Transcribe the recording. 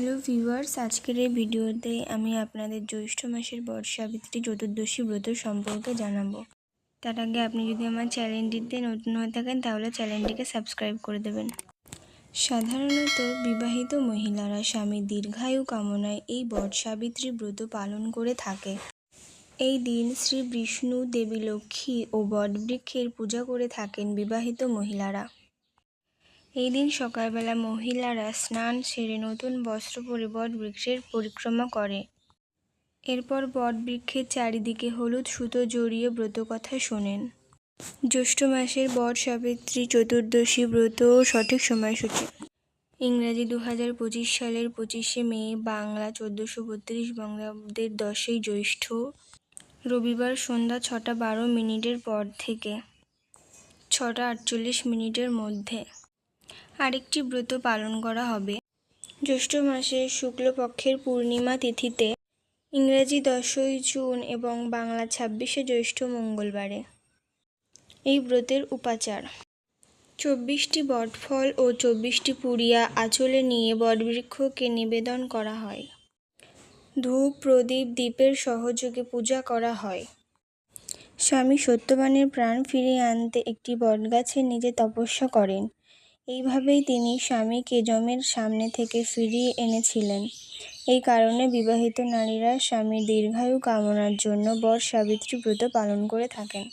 Hello viewers, আজকের এই ভিডিওতে আমি আপনাদের জ্যৈষ্ঠ মাসের বট সাবিত্রী চতুর্দশী ব্রত সম্পর্কে জানাব। তার আগে আপনি যদি আমার চ্যানেলটিতে নতুন হয়ে থাকেন, তাহলে চ্যানেলটিকে সাবস্ক্রাইব করে দেবেন। সাধারণত বিবাহিত মহিলারা স্বামী দীর্ঘায়ু কামনায় এই বট সাবিত্রী ব্রত পালন করে থাকে। এই দিন শ্রী বিষ্ণু, দেবী লক্ষ্মী ও বটবৃক্ষের পূজা করে থাকেন বিবাহিত মহিলারা। এই দিন সকালবেলা মহিলারা স্নান সেরে নতুন বস্ত্র পরে বৃক্ষের পরিক্রমা করে। এরপর বট বৃক্ষের চারিদিকে হলুদ সুতো জড়িয়ে ব্রতকথা শোনেন। জ্যৈষ্ঠ মাসের বট সাবিত্রী চতুর্দশী ব্রত সঠিক সময়সূচি। ইংরাজি দু হাজার পঁচিশ সালের পঁচিশে মে, বাংলা চোদ্দোশো বত্রিশ বঙ্গাব্দের দশই জ্যৈষ্ঠ। রবিবার সন্ধ্যা ছটা বারো মিনিটের পর থেকে। ছটা আটচল্লিশ মিনিটের মধ্যে। আরেকটি ব্রত পালন করা হবে। জ্যৈষ্ঠ মাসের শুক্লপক্ষের পূর্ণিমা তিথিতে ইংরেজি দশই জুন এবং বাংলা ছাব্বিশে জ্যৈষ্ঠ মঙ্গলবারে। এই ব্রতের উপাচার। চব্বিশটি বটফল ও চব্বিশটি পুরিয়া আঁচলে নিয়ে বটবৃক্ষকে নিবেদন করা হয়। ধূপ, প্রদীপ, দ্বীপের সহযোগে পূজা করা হয়। স্বামী সত্যবানের প্রাণ ফিরিয়ে আনতে একটি বটগাছের নিজে তপস্যা করেন। এইভাবেই তিনি স্বামীকে যমের সামনে থেকে ফিরিয়ে এনেছিলেন। এই কারণে বিবাহিত নারীরা স্বামীর দীর্ঘায়ু কামনার জন্য বর সাবিত্রী ব্রত পালন করে থাকেন।